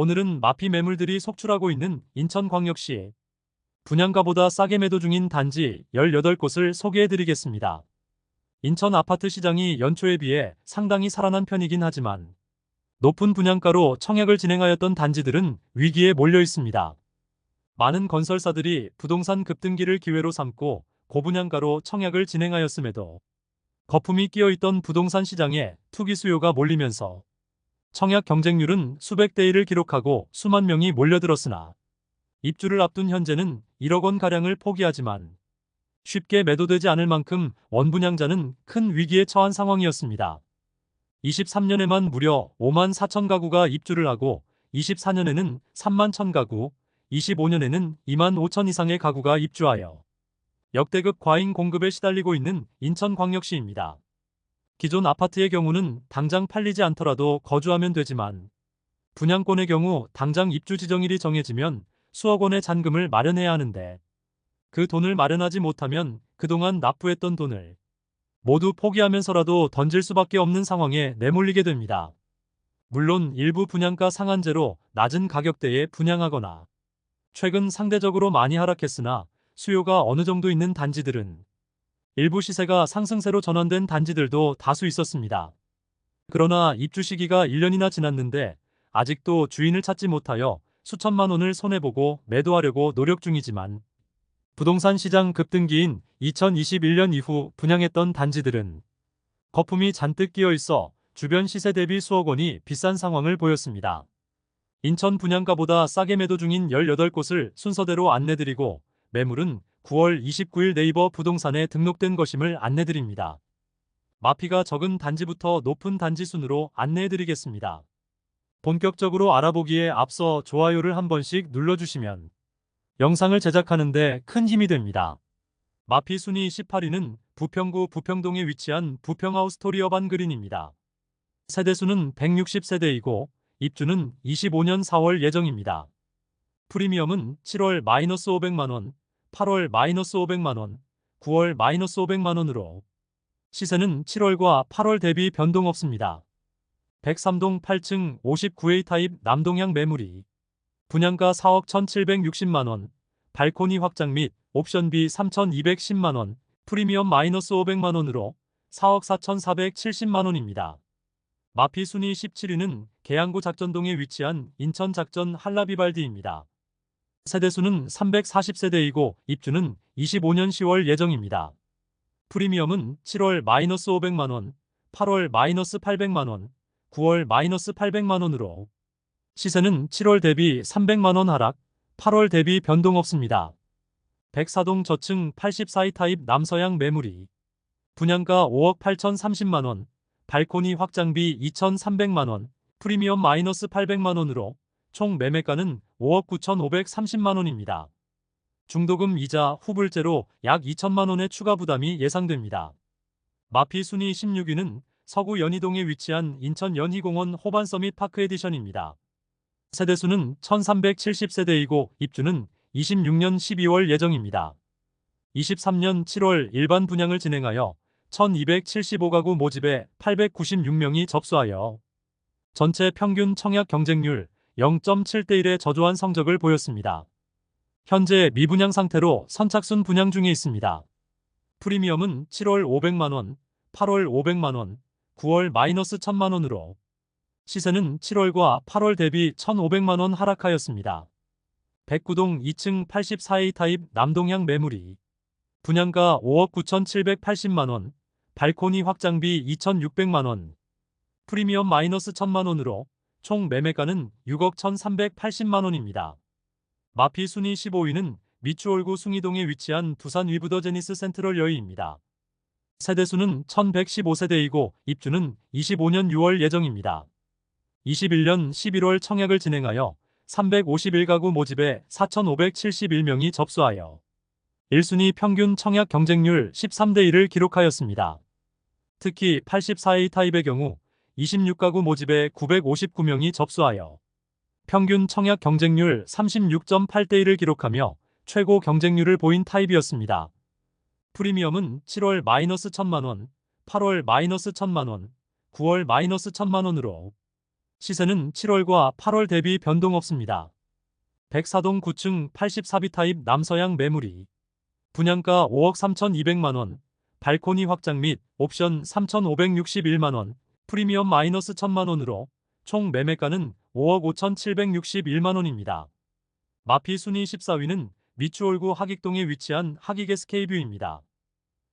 오늘은 마피 매물들이 속출하고 있는 인천광역시 분양가보다 싸게 매도 중인 단지 18곳을 소개해드리겠습니다. 인천 아파트 시장이 연초에 비해 상당히 살아난 편이긴 하지만 높은 분양가로 청약을 진행하였던 단지들은 위기에 몰려 있습니다. 많은 건설사들이 부동산 급등기를 기회로 삼고 고분양가로 청약을 진행하였음에도 거품이 끼어있던 부동산 시장에 투기 수요가 몰리면서 청약 경쟁률은 수백 대 1을 기록하고 수만 명이 몰려들었으나 입주를 앞둔 현재는 1억 원 가량을 포기하지만 쉽게 매도되지 않을 만큼 원분양자는 큰 위기에 처한 상황이었습니다. 23년에만 무려 5만 4천 가구가 입주를 하고 24년에는 3만 1천 가구, 25년에는 2만 5천 이상의 가구가 입주하여 역대급 과잉 공급에 시달리고 있는 인천광역시입니다. 기존 아파트의 경우는 당장 팔리지 않더라도 거주하면 되지만 분양권의 경우 당장 입주 지정일이 정해지면 수억 원의 잔금을 마련해야 하는데 그 돈을 마련하지 못하면 그동안 납부했던 돈을 모두 포기하면서라도 던질 수밖에 없는 상황에 내몰리게 됩니다. 물론 일부 분양가 상한제로 낮은 가격대에 분양하거나 최근 상대적으로 많이 하락했으나 수요가 어느 정도 있는 단지들은 일부 시세가 상승세로 전환된 단지들도 다수 있었습니다. 그러나 입주 시기가 1년이나 지났는데 아직도 주인을 찾지 못하여 수천만 원을 손해보고 매도하려고 노력 중이지만 부동산 시장 급등기인 2021년 이후 분양했던 단지들은 거품이 잔뜩 끼어 있어 주변 시세 대비 수억 원이 비싼 상황을 보였습니다. 인천 분양가보다 싸게 매도 중인 18곳을 순서대로 안내드리고 매물은 9월 29일 네이버 부동산에 등록된 것임을 안내드립니다. 마피가 적은 단지부터 높은 단지 순으로 안내해드리겠습니다. 본격적으로 알아보기에 앞서 좋아요를 한 번씩 눌러주시면 영상을 제작하는데 큰 힘이 됩니다. 마피 순위 18위는 부평구 부평동에 위치한 부평하우스 토리어반 그린입니다. 세대수는 160세대이고 입주는 25년 4월 예정입니다. 프리미엄은 7월 마이너스 500만원, 8월 마이너스 500만원, 9월 마이너스 500만원으로 시세는 7월과 8월 대비 변동 없습니다. 103동 8층 59A 타입 남동향 매물이 분양가 4억 1760만원, 발코니 확장 및 옵션비 3210만원, 프리미엄 마이너스 500만원으로 4억 4470만원입니다. 마피 순위 17위는 계양구 작전동에 위치한 인천 작전 한라비발디입니다. 세대수는 340세대이고 입주는 25년 10월 예정입니다. 프리미엄은 7월 마이너스 500만원, 8월 마이너스 800만원, 9월 마이너스 800만원으로 시세는 7월 대비 300만원 하락, 8월 대비 변동 없습니다. 백사동 저층 84이 타입 남서양 매물이 분양가 5억 8,030만원, 발코니 확장비 2,300만원, 프리미엄 마이너스 800만원으로 총 매매가는 5억 9,530만원입니다. 중도금 이자 후불제로 약 2천만원의 추가 부담이 예상됩니다. 마피 순위 16위는 서구 연희동에 위치한 인천 연희공원 호반서밋 파크 에디션입니다. 세대수는 1370세대이고 입주는 26년 12월 예정입니다. 23년 7월 일반 분양을 진행하여 1275가구 모집에 896명이 접수하여 전체 평균 청약 경쟁률 0.7대 1의 저조한 성적을 보였습니다. 현재 미분양 상태로 선착순 분양 중에 있습니다. 프리미엄은 7월 500만원, 8월 500만원, 9월 마이너스 1000만원으로 시세는 7월과 8월 대비 1,500만원 하락하였습니다. 백구동 2층 84A 타입 남동향 매물이 분양가 5억 9,780만원, 발코니 확장비 2,600만원, 프리미엄 마이너스 1,000만원으로 총 매매가는 6억 1,380만원입니다. 마피 순위 15위는 미추홀구 숭이동에 위치한 두산 위브더 제니스 센트럴 여의입니다. 세대수는 1115세대이고 입주는 25년 6월 예정입니다. 21년 11월 청약을 진행하여 351가구 모집에 4,571명이 접수하여 1순위 평균 청약 경쟁률 13대 1을 기록하였습니다. 특히 84A 타입의 경우 26가구 모집에 959명이 접수하여 평균 청약 경쟁률 36.8대 1을 기록하며 최고 경쟁률을 보인 타입이었습니다. 프리미엄은 7월 마이너스 1천만원, 8월 마이너스 1천만원, 9월 마이너스 1천만원으로 시세는 7월과 8월 대비 변동 없습니다. 104동 9층 84비 타입 남서양 매물이 분양가 5억 3,200만원, 발코니 확장 및 옵션 3,561만원, 프리미엄 마이너스 1,000만원으로 총 매매가는 5억 5,761만 원입니다. 마피 순위 14위는 미추홀구 하익동에 위치한 하익 SK뷰입니다.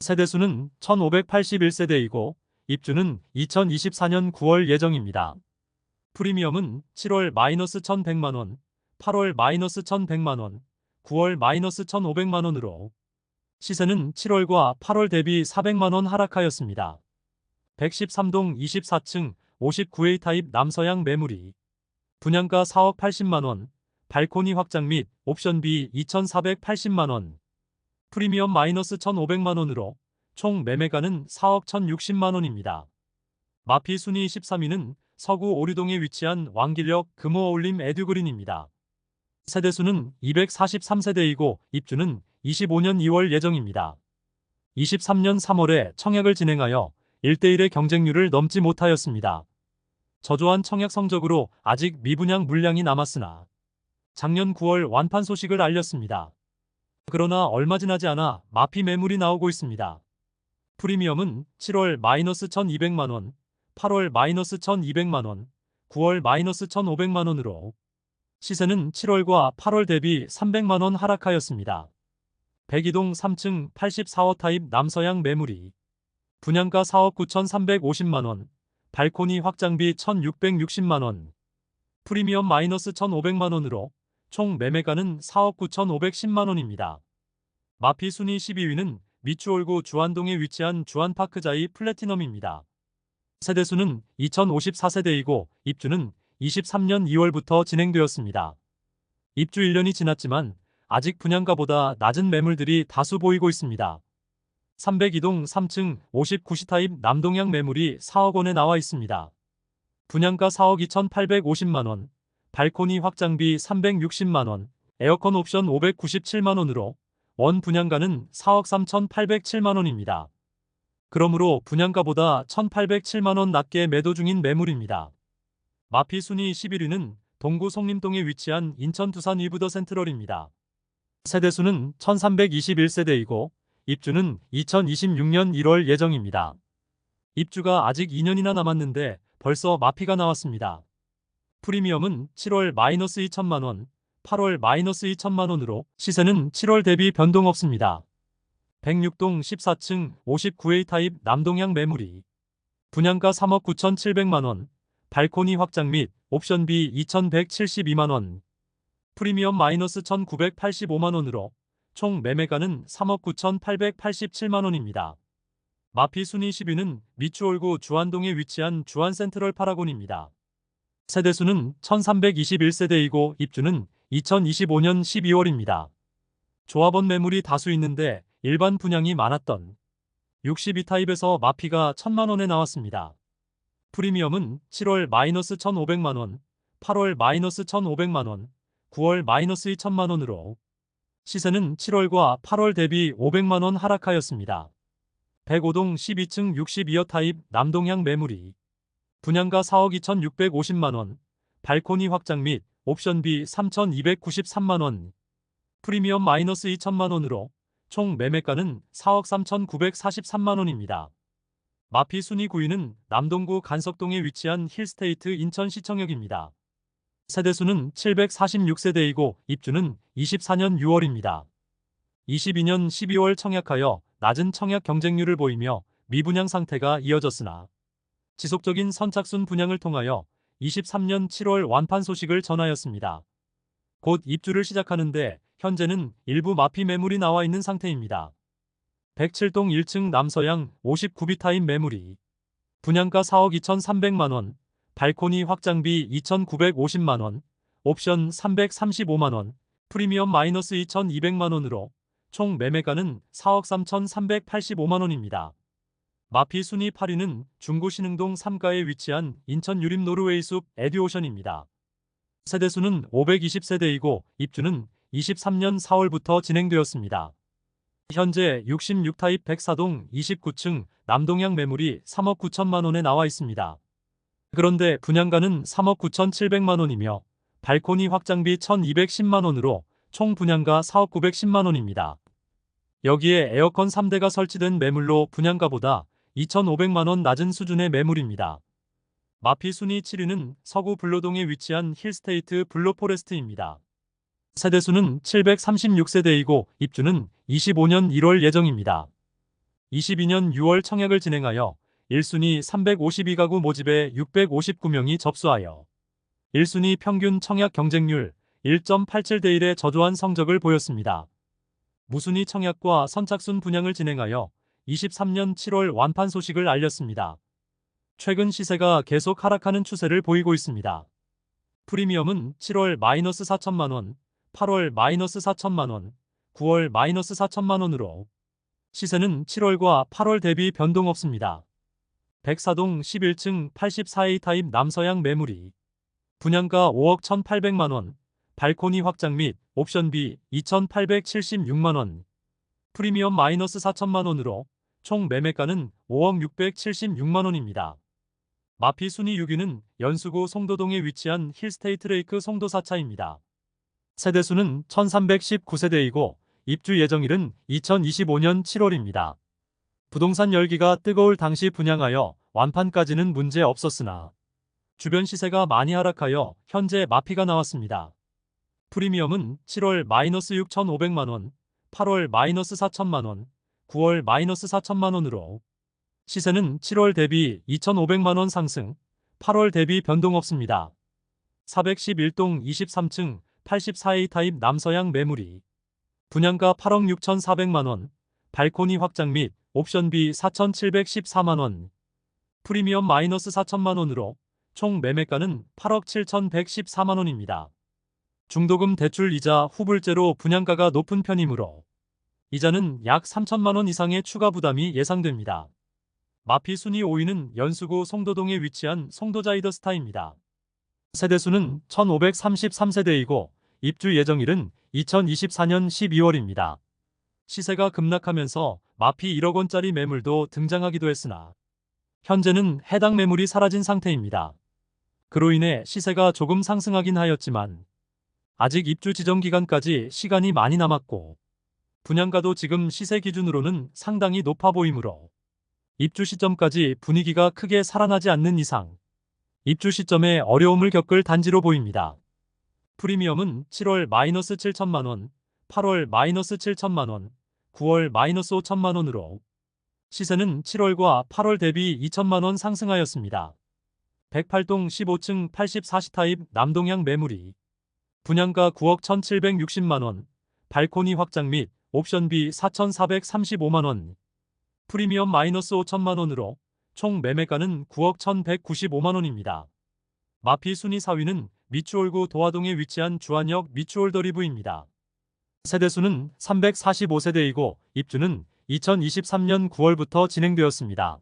세대수는 1581세대이고 입주는 2024년 9월 예정입니다. 프리미엄은 7월 마이너스 1100만원, 8월 마이너스 1100만원, 9월 마이너스 1500만원으로 시세는 7월과 8월 대비 400만원 하락하였습니다. 113동 24층 59A 타입 남서양 매물이 분양가 4억 80만원, 발코니 확장 및 옵션비 2,480만원, 프리미엄 마이너스 1,500만원으로 총 매매가는 4억 1,060만원입니다. 마피 순위 13위는 서구 오류동에 위치한 왕길역 금호어울림 에듀그린입니다. 세대수는 243세대이고 입주는 25년 2월 예정입니다. 23년 3월에 청약을 진행하여 1대1의 경쟁률을 넘지 못하였습니다. 저조한 청약 성적으로 아직 미분양 물량이 남았으나 작년 9월 완판 소식을 알렸습니다. 그러나 얼마 지나지 않아 마피 매물이 나오고 있습니다. 프리미엄은 7월 마이너스 1200만원, 8월 마이너스 1200만원, 9월 마이너스 1500만원으로 시세는 7월과 8월 대비 300만원 하락하였습니다. 백이동 3층 84호 타입 남서양 매물이 분양가 4억 9,350만원, 발코니 확장비 1,660만원, 프리미엄 마이너스 1,500만원으로 총 매매가는 4억 9,510만원입니다. 마피 순위 12위는 미추홀구 주안동에 위치한 주안파크자이 플래티넘입니다. 세대수는 2054세대이고 입주는 23년 2월부터 진행되었습니다. 입주 1년이 지났지만 아직 분양가보다 낮은 매물들이 다수 보이고 있습니다. 302동 3층 59시 타입 남동향 매물이 4억 원에 나와 있습니다. 분양가 4억 2,850만 원, 발코니 확장비 360만 원, 에어컨 옵션 597만 원으로 원 분양가는 4억 3,807만 원입니다. 그러므로 분양가보다 1,807만 원 낮게 매도 중인 매물입니다. 마피 순위 11위는 동구 송림동에 위치한 인천 두산 위브더 센트럴입니다. 세대수는 1321세대이고 입주는 2026년 1월 예정입니다. 입주가 아직 2년이나 남았는데 벌써 마피가 나왔습니다. 프리미엄은 7월 마이너스 2천만원, 8월 마이너스 2천만원으로 시세는 7월 대비 변동 없습니다. 106동 14층 59A 타입 남동향 매물이 분양가 3억 9,700만원, 발코니 확장 및 옵션비 2,172만원, 프리미엄 마이너스 1,985만원으로 총 매매가는 3억 9,887만원입니다. 마피 순위 10위는 미추홀구 주안동에 위치한 주안센트럴 파라곤입니다. 세대수는 1321세대이고 입주는 2025년 12월입니다. 조합원 매물이 다수 있는데 일반 분양이 많았던 62타입에서 마피가 1000만원에 나왔습니다. 프리미엄은 7월 마이너스 1500만원, 8월 마이너스 1500만원, 9월 마이너스 2000만원으로 시세는 7월과 8월 대비 500만원 하락하였습니다. 105동 12층 62여 타입 남동향 매물이 분양가 4억 2650만원, 발코니 확장 및 옵션비 3293만원, 프리미엄 마이너스 2천만원으로 총 매매가는 4억 3943만원입니다. 마피 순위 9위는 남동구 간석동에 위치한 힐스테이트 인천시청역입니다. 세대수는 746세대이고 입주는 24년 6월입니다. 22년 12월 청약하여 낮은 청약 경쟁률을 보이며 미분양 상태가 이어졌으나 지속적인 선착순 분양을 통하여 23년 7월 완판 소식을 전하였습니다. 곧 입주를 시작하는데 현재는 일부 마피 매물이 나와 있는 상태입니다. 107동 1층 남서양 59비 타임 매물이 분양가 4억 2,300만원, 발코니 확장비 2,950만원, 옵션 335만원, 프리미엄 마이너스 2,200만원으로 총 매매가는 4억 3,385만원입니다. 마피 순위 8위는 중구 신흥동 3가에 위치한 인천 유림 노르웨이숲 에듀오션입니다. 세대수는 520세대이고 입주는 23년 4월부터 진행되었습니다. 현재 66타입 104동 29층 남동향 매물이 3억 9천만 원에 나와 있습니다. 그런데 분양가는 3억 9,700만 원이며 발코니 확장비 1,210만 원으로 총 분양가 4억 910만 원입니다. 여기에 에어컨 3대가 설치된 매물로 분양가보다 2,500만 원 낮은 수준의 매물입니다. 마피 순위 7위는 서구 블로동에 위치한 힐스테이트 블로포레스트입니다. 세대수는 736세대이고 입주는 25년 1월 예정입니다. 22년 6월 청약을 진행하여 1순위 352가구 모집에 659명이 접수하여 1순위 평균 청약 경쟁률 1.87대 1의 저조한 성적을 보였습니다. 무순위 청약과 선착순 분양을 진행하여 23년 7월 완판 소식을 알렸습니다. 최근 시세가 계속 하락하는 추세를 보이고 있습니다. 프리미엄은 7월 마이너스 4천만 원, 8월 마이너스 4천만 원, 9월 마이너스 4천만 원으로 시세는 7월과 8월 대비 변동 없습니다. 백사동 11층 84A 타입 남서양 매물이 분양가 5억 1,800만 원, 발코니 확장 및 옵션비 2,876만 원, 프리미엄 마이너스 4천만 원으로 총 매매가는 5억 676만 원입니다. 마피 순위 6위는 연수구 송도동에 위치한 힐스테이트 레이크 송도사차입니다. 세대수는 1319세대이고 입주 예정일은 2025년 7월입니다. 부동산 열기가 뜨거울 당시 분양하여 완판까지는 문제 없었으나 주변 시세가 많이 하락하여 현재 마피가 나왔습니다. 프리미엄은 7월 마이너스 6,500만원, 8월 마이너스 4천만원, 9월 마이너스 4천만원으로 시세는 7월 대비 2,500만원 상승, 8월 대비 변동 없습니다. 411동 23층 84A 타입 남서양 매물이 분양가 8억 6,400만원, 발코니 확장 및 옵션비 4,714만원, 프리미엄 마이너스 4천만원으로 총 매매가는 8억 7,114만원입니다. 중도금 대출 이자 후불제로 분양가가 높은 편이므로 이자는 약 3천만원 이상의 추가 부담이 예상됩니다. 마피 순위 5위는 연수구 송도동에 위치한 송도자이더스타입니다. 세대수는 1533세대이고 입주 예정일은 2024년 12월입니다. 시세가 급락하면서 마피 1억 원짜리 매물도 등장하기도 했으나 현재는 해당 매물이 사라진 상태입니다. 그로 인해 시세가 조금 상승하긴 하였지만 아직 입주 지정 기간까지 시간이 많이 남았고 분양가도 지금 시세 기준으로는 상당히 높아 보이므로 입주 시점까지 분위기가 크게 살아나지 않는 이상 입주 시점에 어려움을 겪을 단지로 보입니다. 프리미엄은 7월 마이너스 7천만원, 8월 마이너스 7천만원, 9월 마이너스 5천만 원으로 시세는 7월과 8월 대비 2천만 원 상승하였습니다. 108동 15층 84시 타입 남동향 매물이 분양가 9억 1,760만 원, 발코니 확장 및 옵션비 4,435만 원, 프리미엄 마이너스 5천만 원으로 총 매매가는 9억 1,195만 원입니다. 마피 순위 4위는 미추홀구 도화동에 위치한 주안역 미추홀더리브입니다. 세대수는 345세대이고 입주는 2023년 9월부터 진행되었습니다.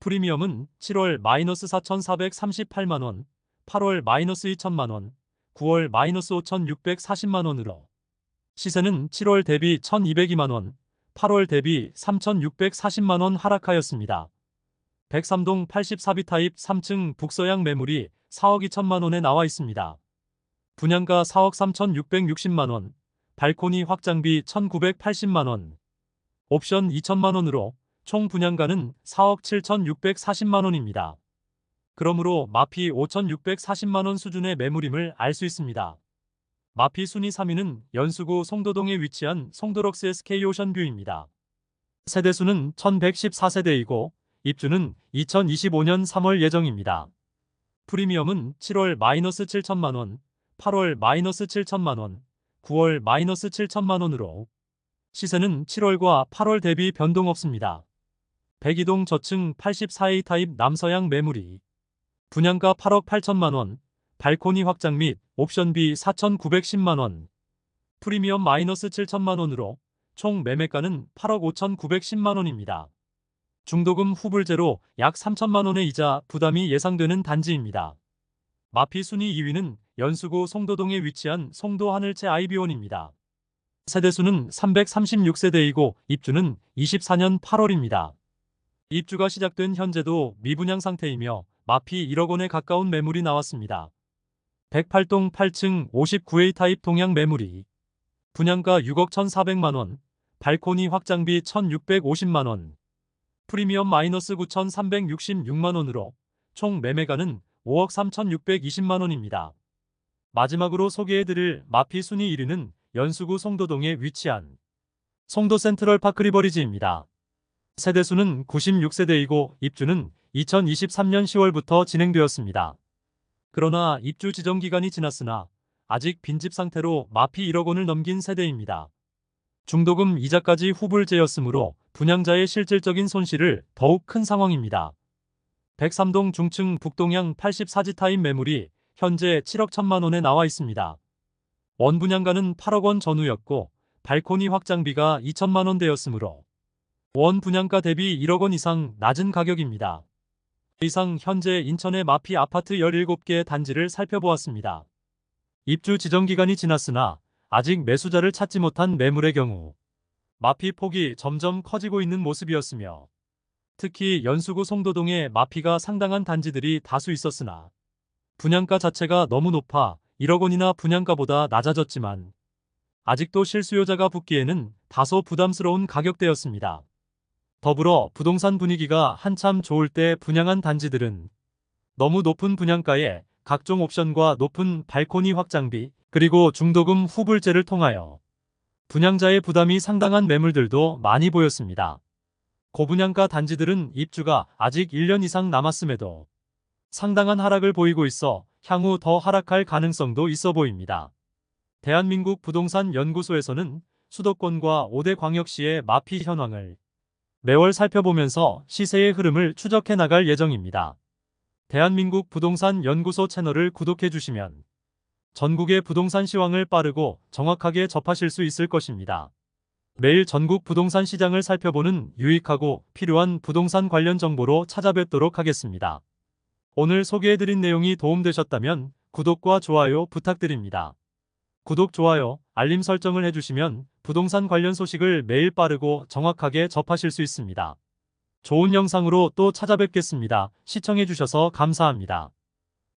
프리미엄은 7월 마이너스 4,438만원, 8월 마이너스 2천만원, 9월 마이너스 5,640만원으로 시세는 7월 대비 1,202만원, 8월 대비 3,640만원 하락하였습니다. 103동 84비 타입 3층 북서양 매물이 4억 2천만원에 나와 있습니다. 분양가 4억 3,660만원, 발코니 확장비 1,980만원, 옵션 2천만원으로 총 분양가는 4억 7,640만원입니다. 그러므로 마피 5,640만원 수준의 매물임을 알 수 있습니다. 마피 순위 3위는 연수구 송도동에 위치한 송도럭스 SK 오션뷰입니다. 세대수는 1114세대이고 입주는 2025년 3월 예정입니다. 프리미엄은 7월 마이너스 7천만원, 8월 마이너스 7천만원, 9월 마이너스 7천만 원으로 시세는 7월과 8월 대비 변동 없습니다. 백이동 저층 84A 타입 남서양 매물이 분양가 8억 8천만 원, 발코니 확장 및 옵션비 4,910만 원, 프리미엄 마이너스 7천만 원으로 총 매매가는 8억 5,910만 원입니다. 중도금 후불제로 약 3천만 원의 이자 부담이 예상되는 단지입니다. 마피 순위 2위는 연수구 송도동에 위치한 송도 하늘채 아이비온입니다. 세대수는 336세대이고 입주는 24년 8월입니다. 입주가 시작된 현재도 미분양 상태이며 마피 1억 원에 가까운 매물이 나왔습니다. 108동 8층 59A 타입 동양 매물이 분양가 6억 1,400만 원, 발코니 확장비 1,650만 원, 프리미엄 마이너스 9,366만 원으로 총 매매가는 5억 3,620만 원입니다. 마지막으로 소개해드릴 마피 순위 1위는 연수구 송도동에 위치한 송도 센트럴 파크 리버리지입니다. 세대수는 96세대이고 입주는 2023년 10월부터 진행되었습니다. 그러나 입주 지정 기간이 지났으나 아직 빈집 상태로 마피 1억 원을 넘긴 세대입니다. 중도금 이자까지 후불제였으므로 분양자의 실질적인 손실을 더욱 큰 상황입니다. 103동 중층 북동향 84지 타임 매물이 현재 7억 1천만 원에 나와 있습니다. 원 분양가는 8억 원 전후였고 발코니 확장비가 2천만 원 되었으므로 원 분양가 대비 1억 원 이상 낮은 가격입니다. 이상 현재 인천의 마피 아파트 17개 단지를 살펴보았습니다. 입주 지정 기간이 지났으나 아직 매수자를 찾지 못한 매물의 경우 마피 폭이 점점 커지고 있는 모습이었으며 특히 연수구 송도동에 마피가 상당한 단지들이 다수 있었으나 분양가 자체가 너무 높아 1억 원이나 분양가보다 낮아졌지만 아직도 실수요자가 붙기에는 다소 부담스러운 가격대였습니다. 더불어 부동산 분위기가 한참 좋을 때 분양한 단지들은 너무 높은 분양가에 각종 옵션과 높은 발코니 확장비 그리고 중도금 후불제를 통하여 분양자의 부담이 상당한 매물들도 많이 보였습니다. 고분양가 단지들은 입주가 아직 1년 이상 남았음에도 상당한 하락을 보이고 있어 향후 더 하락할 가능성도 있어 보입니다. 대한민국 부동산 연구소에서는 수도권과 5대 광역시의 마피 현황을 매월 살펴보면서 시세의 흐름을 추적해 나갈 예정입니다. 대한민국 부동산 연구소 채널을 구독해 주시면 전국의 부동산 시황을 빠르고 정확하게 접하실 수 있을 것입니다. 매일 전국 부동산 시장을 살펴보는 유익하고 필요한 부동산 관련 정보로 찾아뵙도록 하겠습니다. 오늘 소개해드린 내용이 도움되셨다면 구독과 좋아요 부탁드립니다. 구독, 좋아요, 알림 설정을 해주시면 부동산 관련 소식을 매일 빠르고 정확하게 접하실 수 있습니다. 좋은 영상으로 또 찾아뵙겠습니다. 시청해주셔서 감사합니다.